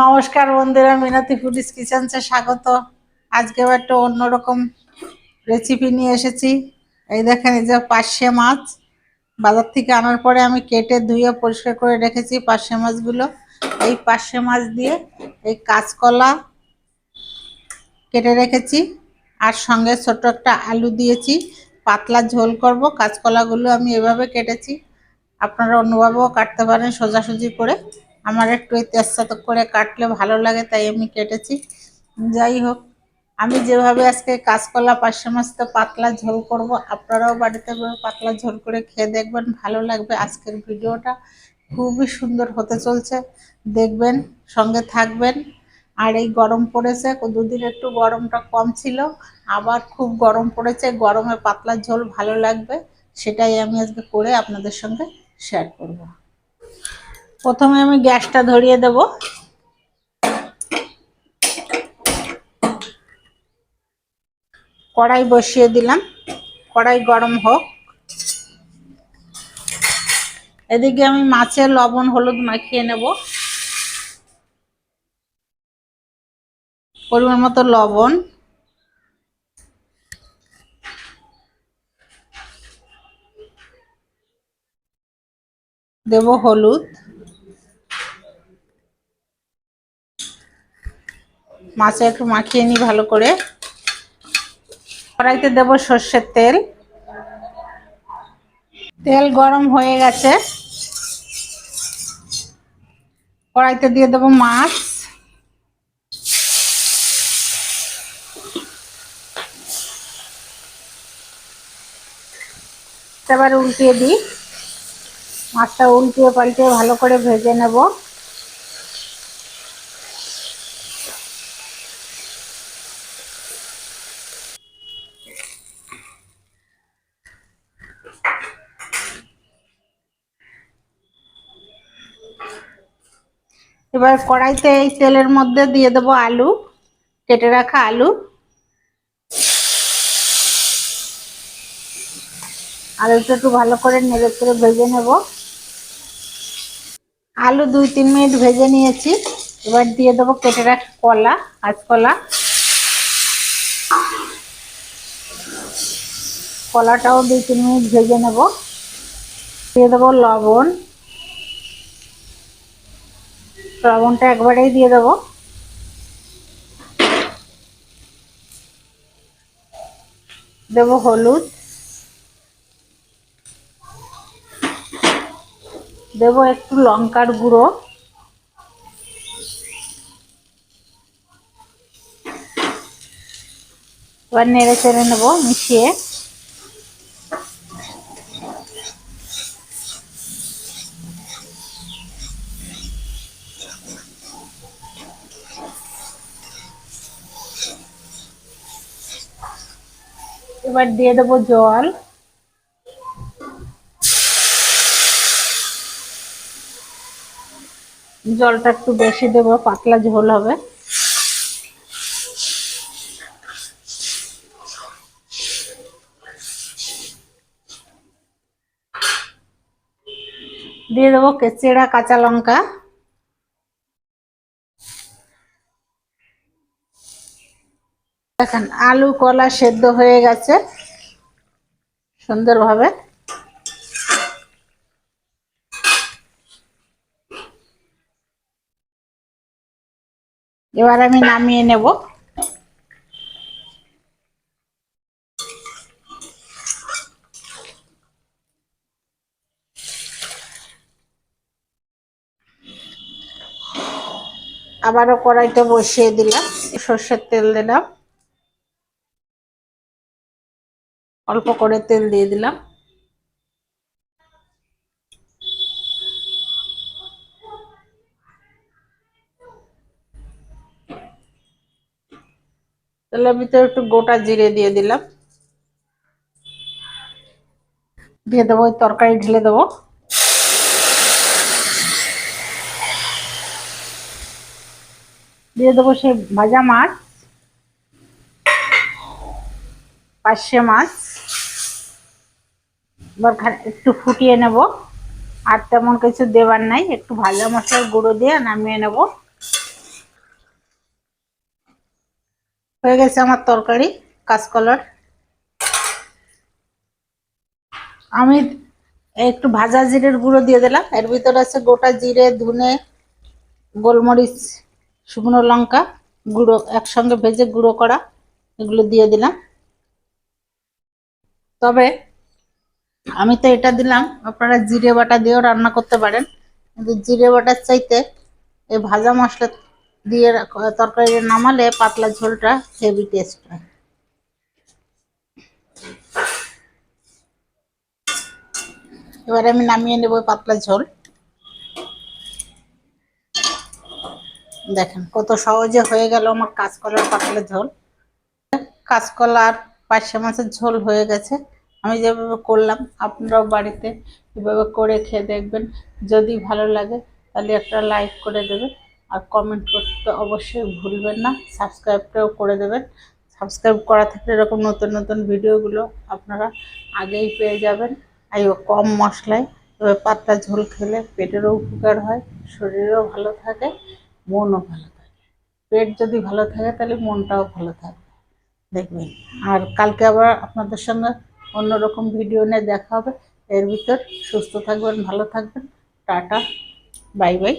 নমস্কার বন্ধুরা, মিনাতি ফুডিস কিচেন্সে স্বাগত। আজকে একটা অন্যরকম রেসিপি নিয়ে এসেছি। এই দেখেন, এই যে পার্শে মাছ। বাজার থেকে আনার পরে আমি কেটে ধুয়ে পরিষ্কার করে রেখেছি পার্শে মাছগুলো। এই পার্শে মাছ দিয়ে এই কাঁচকলা কেটে রেখেছি। আর সঙ্গে ছোট একটা আলু দিয়েছি। পাতলা ঝোল করব, কাঁচকলাগুলো আমি এভাবে কেটেছি। আপনারা অন্যভাবেও কাটতে পারেন সোজাসুজি করে। আমার একটু এই তেজসাত করে কাটলে ভালো লাগে, তাই আমি কেটেছি। যাই হোক, আমি যেভাবে আজকে কাঁচকলা পাঁচশো মাছতে পাতলা ঝোল করব, আপনারাও বাড়িতে পাতলা ঝোল করে খেয়ে দেখবেন, ভালো লাগবে। আজকের ভিডিওটা খুবই সুন্দর হতে চলছে। দেখবেন, সঙ্গে থাকবেন। আর এই গরম পড়েছে, দুদিন একটু গরমটা কম ছিল, আবার খুব গরম পড়েছে, গরমে পাতলা ঝোল ভালো লাগবে, সেটাই আমি আজকে করে আপনাদের সঙ্গে শেয়ার করব। প্রথমে আমি গ্যাসটা ধরিয়ে দেব। কড়াই বসিয়ে দিলাম। কড়াই গরম হোক। এদিকে আমি মাছের লবণ, হলুদ মাখিয়ে নেব। পরিমাণ মতো লবণ। দেব হলুদ। মাছে একটু মাখিয়ে নিই ভালো করে। কড়াইতে দেব সর্ষের তেল। তেল গরম হয়ে গেছে। কড়াইতে দিয়ে দেব মাছ। এবার উল্টিয়ে দিই। মাছটা উল্টিয়ে পাল্টিয়ে ভালো করে ভেজে নেব। এবার কড়াইতে এই তেলের মধ্যে দিয়ে দেবো আলু, কেটে রাখা আলু। আলুটা একটু ভালো করে নেড়ে করে ভেজে নেব। আলু দুই তিন মিনিট ভেজে নিয়েছি। এবার দিয়ে দেবো কেটে রাখা কলা কাঁচকলা কলাটাও দুই তিন মিনিট ভেজে নেব। দিয়ে দেবো লবণ। লবণটা একবারেই দিয়ে দেবো। দেবো হলুদ। দেবো একটু লঙ্কার গুঁড়ো। এবার নেড়ে চেড়ে নেব মিশিয়ে। এবার দিয়ে দেবো জল। জলটা একটু বেশি দেবো, পাতলা ঝোল হবে। দিয়ে দেবো চেড়া কাঁচা লঙ্কা। দেখেন, আলু, কলা সেদ্ধ হয়ে গেছে সুন্দরভাবে। এবার আমি নামিয়ে নেব। আবারও কড়াইটা বসিয়ে দিলাম, সর্ষের তেল দিলাম। অল্প করে তেল দিয়ে দিলাম। তেলের ভিতরে একটু গোটা জিরে দিয়ে দিলাম। দিয়ে দেবো ওই তরকারি ঢেলে দেবো। দিয়ে দেবো সেই ভাজা মাছ, পার্শে মাছ। একটু ফুটিয়ে নেব। আর তেমন কিছু দেবার নাই, একটু ভাজা মশলার গুঁড়ো দিয়ে নামিয়ে নেব। হয়ে গেছে আমার তরকারি, কাঁচকলার। আমি একটু ভাজা জিরের গুঁড়ো দিয়ে দিলাম। এর ভিতরে আছে গোটা জিরে, ধুনে, গোলমরিচ, শুকনো লঙ্কা, গুঁড়ো, একসঙ্গে ভেজে গুঁড়ো করা, এগুলো দিয়ে দিলাম। তবে আমি তো এটা দিলাম। আপনারা জিরে বাটা দিয়েও রান্না করতে পারেন। কিন্তু জিরে বাটার চাইতে এই ভাজা মশলা দিয়ে তরকারি নামালে পাতলা ঝোলটা হেভি টেস্ট হয়। এবারে আমি নামিয়ে নেব পাতলা ঝোল। দেখেন কত সহজে হয়ে গেল আমার কাঁচকলার পাতলা ঝোল। কাঁচকলার পার্শে মাছের ঝোল হয়ে গেছে। আমি যেভাবে করলাম, আপনারাও বাড়িতে এভাবে করে খেয়ে দেখবেন। যদি ভালো লাগে, তাহলে একটা লাইক করে দেবেন। আর কমেন্ট করতে অবশ্যই ভুলবেন না সাবস্ক্রাইবটাও করে দেবেন। সাবস্ক্রাইব করা থাকলে এরকম নতুন নতুন ভিডিওগুলো আপনারা আগেই পেয়ে যাবেন। আর কম মশলায় তবে পাতলা ঝোল খেলে পেটেরও উপকার হয়, শরীরও ভালো থাকে, মনও ভালো থাকে। পেট যদি ভালো থাকে, তাহলে মনটাও ভালো থাকবে। দেখবেন। আর কালকে আবার আপনাদের সঙ্গে অন্যরকম ভিডিও নিয়ে দেখা হবে। এর ভিতর সুস্থ থাকবেন ভালো থাকবেন। Tata bye bye.